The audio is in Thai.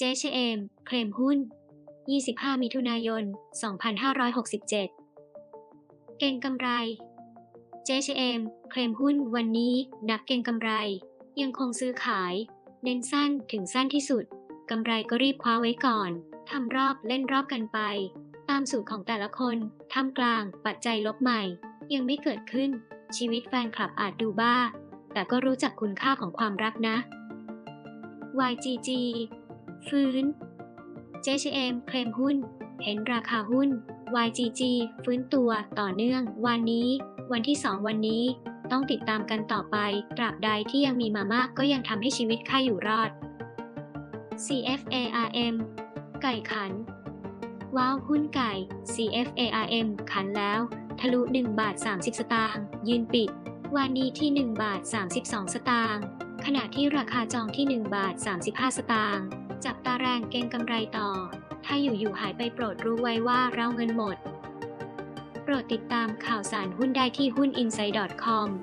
JCM เคลมหุ้น 25 มิถุนายน 2567 เก่งกำไร JCM เคลมหุ้นวันนี้ นักเก่งกำไร ยังคงซื้อขาย เน้นสั้นถึงสั้นที่สุด กำไรก็รีบคว้าไว้ก่อน ทำรอบเล่นรอบกันไป ตามสูตรของแต่ละคนท่ามกลางปัจจัยลบใหม่ ยังไม่เกิดขึ้น ชีวิตแฟนคลับอาจดูบ้า แต่ก็รู้จักคุณค่าของความรักนะ YGG ฟื้น JCM เคลมหุ้น เห็นราคาหุ้น YGG ฟื้นตัวต่อเนื่อง วันนี้ วันที่ 2 วันนี้ ต้องติดตามกันต่อไป ตราบใดที่ยังมีมามากก็ยังทำให้ชีวิตข้าอยู่รอด CFARM ไก่ขัน ว้าวหุ้นไก่ CFARM ขันแล้ว ทะลุ1บาท30 สตางค์ยืนปิด วันนี้ที่1บาท32 สตางค์ขณะที่ราคาจองที่1บาท35 สตางค์ จับตาแรงเก็งกำไรต่อ ถ้าอยู่ๆหายไปโปรดรู้ไว้ว่าเราเงินหมด โปรดติดตามข่าวสารหุ้นได้ที่หุ้น i n s i d e c o m